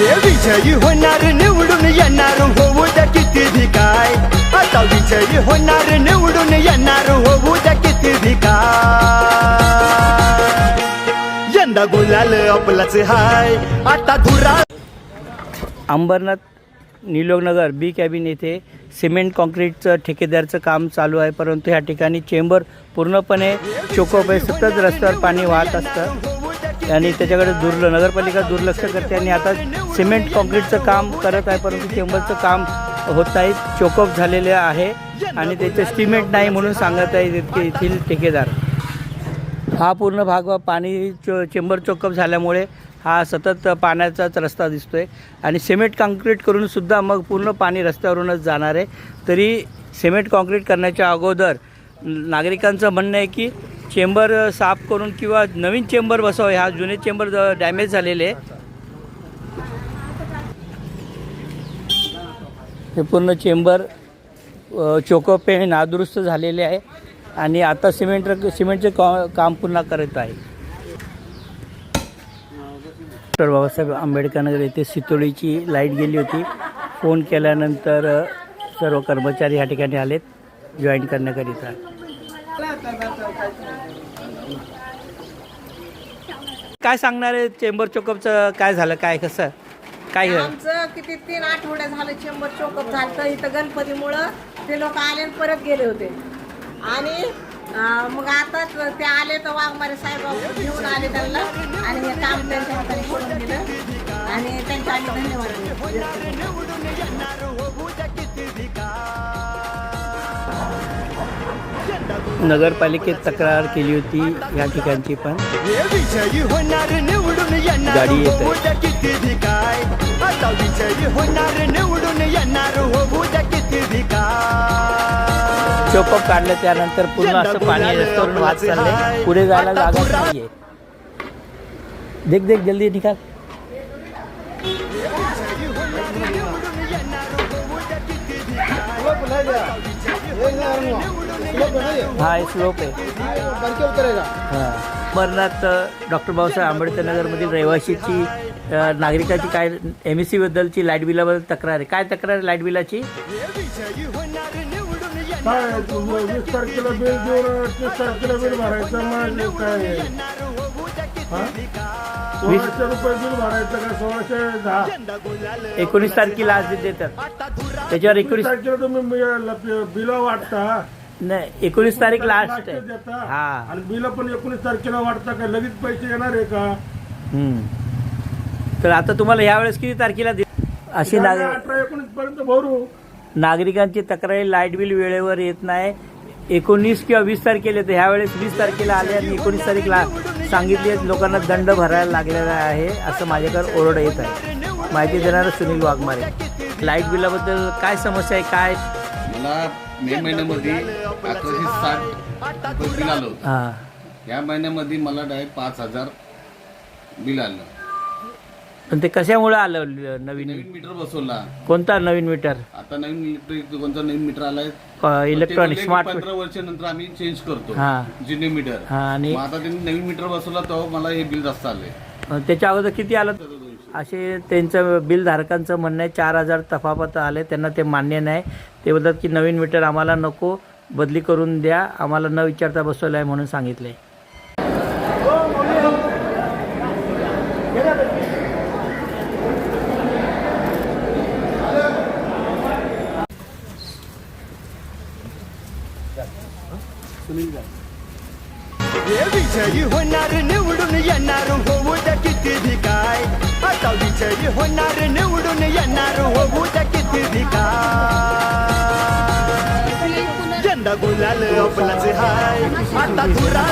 हे विजयी होणार निवडून येणार होऊ द्या किती भिकाय आता विजयी होणार निवडून येणार होऊ द्या किती भिकाय यंदा गुलाल आपलाच हाय. आता धुरा अंबरनाथ निलोगनगर बी कॅबिन येथे सिमेंट कॉन्क्रीटचं ठेकेदारचं काम चालू आहे परंतु ह्या ठिकाणी चेंबर पूर्णपणे चोकोप आहे सतत रस्त्यावर पाणी वाहत असतं. आणि त्याच्याकडे दुर्ल नगरपालिका दुर्लक्ष करते आणि आता सिमेंट कॉन्क्रीटचं काम करत आहे परंतु चेंबरचं काम होत नाही. चोकअप झालेले आहे आणि त्याचं सिमेंट नाही म्हणून सांगत आहे तिथे येथील ठेकेदार. हा पूर्ण भाग व पाणी चो चेंबर चोकअप झाल्यामुळे हा सतत पाण्याचाच रस्ता दिसतो आहे आणि सिमेंट काँक्रीट करूनसुद्धा मग पूर्ण पाणी रस्त्यावरूनच जाणार आहे. तरी सिमेंट काँक्रीट करण्याच्या अगोदर नागरिकांचं म्हणणं आहे की चेंबर साफ करून किंवा नवीन चेंबर बसावं हा जुने चेंबर डॅमेज झालेले हे पूर्ण चेंबर चोकोपे हे नादुरुस्त झालेले आहे आणि आता सिमेंट सिमेंटचे का काम पुन्हा करत आहे. डॉक्टर बाबासाहेब आंबेडकरनगर येथे सितोळीची लाइट गेली होती. फोन केल्यानंतर सर्व कर्मचारी या ठिकाणी आलेत. जॉईन करण्याकरिता. काय सांगणार आहे? चेंबर चोकअपचं काय झालं? काय कसं? काय? आमचं किती तीन आठवडे झालं चेंबर चोकअप झालं इथं गणपतीमुळं ते लोक आले आणि परत गेले होते आणि अं, मग आता ते आले तर वाघमारे साहेब घेऊन आले त्यांना आणि हे काम त्यांच्या हाताने करून दिलं आणि त्यांचे आम्ही धन्यवाद व्यक्त करतो. नगरपालिकेत तक्रार केली होती या ठिकाणची पण विजयी होणार निवडून गाडी येत आहे. होऊ द्या किती भी काय आता विजयी होणार निवडून येणार होऊ द्या किती भी काय चोपअप काढलं त्यानंतर पूर्ण असं पाणी रस्त्यावरून वाहत चाललंय. पुढे जायला जागा नाहीये. देख देख जल्दी निकाल हा। हे स्लोप आहे. हा. अंबरनाथ डॉक्टर बाबासाहेब आंबेडकर नगरमधील रहिवाशीची नागरिकाची काय एम एस सी बद्दलची लाइट बिलाबद्दल तक्रार आहे? काय तक्रार आहे लाइट बिलाची? काय वीस तारखेला बिल देऊन तीस तारखेला बिल भरायचं मग काय सोळाशे रुपये बिल भरायचं का सोळाशे दहा एकोणीस तारखेला आज देतात. त्याच्यावर एकोणीस तारखेला तुम्ही बिल वाटता. नाही एकोणीस तारीख लास्ट आहे. हा. आणि बिल पण एकोणीस तारखेला वाटता का? लगेच पैसे येणार आहे का? हम्म. तर आता तुम्हाला यावेळेस किती तारखेला दे अशी नाग अठरा एकोणीस पर्यंत भरू. नागरिकांची तक्रारी लाइट बिल वेळेवर येत नाही. एकोणीस किंवा वीस तारखेला तर ह्यावेळेस वीस तारखेला आले आणि एकोणीस तारीखला सांगितले लोकांना दंड भरायला लागलेला आहे असं माझ्याकडे ओरड येत आहे. माहिती देणारं सुनील वाघमारे. लाइट बिलाबद्दल काय समस्या आहे काय? मला मे महिन्यामध्ये अकराशे साठ रुपये बिल आलं होतं. हां. या महिन्यामध्ये मला डायरेक्ट पाच हजार बिल आलं. पण ते कशामुळे आलं नवीन? नवीन मीटर बसवला. कोणता नवीन मीटर? आता नवीन इलेक्ट्रिक कोणता नवीन मीटर आलाय? इलेक्ट्रॉनिक ते स्मार्ट पंधरा वर्षानंतर आम्ही चेंज करतो हा. जुने मीटर. हां आणि मग आता त्यांनी नवीन मीटर बसवला तेव्हा मला हे बिल जास्त आले त्याच्या अगोदर किती आलं? असे त्यांचं बिलधारकांचं म्हणणं आहे चार हजार तफावत आले त्यांना ते मान्य नाही. ते बोलतात की नवीन मीटर आम्हाला नको बदली करून द्या आम्हाला न विचारता बसवलं आहे म्हणून सांगितलं आहे विजयी होणार निवडून येणार होऊ द्या किती भी काय आता विजयी होणार निवडून येणार होऊ द्या किती भी काय यंदा गुलाल आपलाच हाय आता धुरा